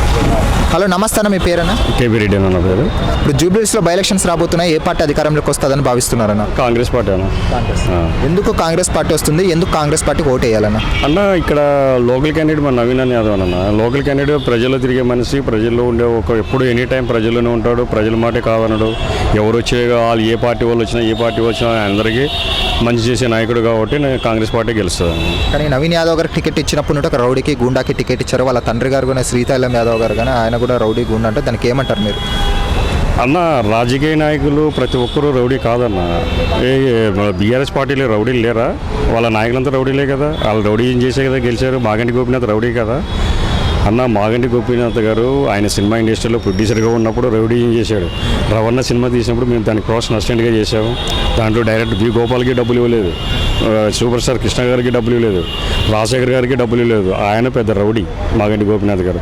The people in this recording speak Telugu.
Thank you. హలో నమస్తే మీ పేరన్నా? కేబీ రెడ్డి అన్న పేరు. ఇప్పుడు జూబ్లీస్లో బై ఎలక్షన్స్ రాబోతున్నాయి. ఏ పార్టీ అధికారంలోకి వస్తుందని భావిస్తున్నారన్న? కాంగ్రెస్ పార్టీ అన్న. ఎందుకు కాంగ్రెస్ పార్టీ వస్తుంది? ఎందుకు కాంగ్రెస్ పార్టీకి ఓటు వేయాలన్న? అన్న ఇక్కడ లోకల్ క్యాండిడేట్ మన నవీన్ అని యాదవ్ అన్న. లోకల్ క్యాండిడేట్ ప్రజల్లో తిరిగే మనిషి ప్రజల్లో ఉండే ఒక ఎప్పుడు ఎనీ టైం ప్రజల్లోనే ఉంటాడు. ప్రజల మాటే కాదనడు. ఎవరు వచ్చే వాళ్ళు ఏ పార్టీ వాళ్ళు వచ్చినా ఏ పార్టీ వచ్చినా అందరికీ మంచి చేసే నాయకుడు కాబట్టి నేను కాంగ్రెస్ పార్టీ గెలుస్తుంది కానీ నవీన్ యాదవ్ గారికి టికెట్ ఇచ్చినప్పుడు ఒక రౌడీకి గుండాకి టికెట్ ఇచ్చారు. వాళ్ళ తండ్రి గారు కూడా శ్రీశైలం యాదవ్ గారు కానీ ఆయన కూడా రౌడీ గుండా అంటే దానికి ఏమంటారు మీరు? అన్న రాజకీయ నాయకులు ప్రతి ఒక్కరూ రౌడీ కాదన్న. ఏ బీఆర్ఎస్ పార్టీలో రౌడీలు లేరా? వాళ్ళ నాయకులంతా రౌడీలే కదా. వాళ్ళు రౌడీ ఏం చేసే కదా గెలిచారు. మాగంటి గోపినాథ్ రౌడీ కదా. అన్న మాగంటి గోపీనాథ్ గారు ఆయన సినిమా ఇండస్ట్రీలో ప్రొడ్యూసర్గా ఉన్నప్పుడు రౌడీ ఏం చేశాడు. రవణ సినిమా తీసినప్పుడు మేము దాన్ని క్రాస్ అసిస్టెంట్గా చేసాము దాంట్లో డైరెక్ట్ బి గోపాల్కి డబ్బులు ఇవ్వలేదు. సూపర్ స్టార్ కృష్ణ గారికి డబ్బులు ఇవ్వలేదు. రాజశేఖర్ గారికి డబ్బులు ఇవ్వలేదు. ఆయన పెద్ద రౌడీ మాగంటి గోపినాథ్ గారు.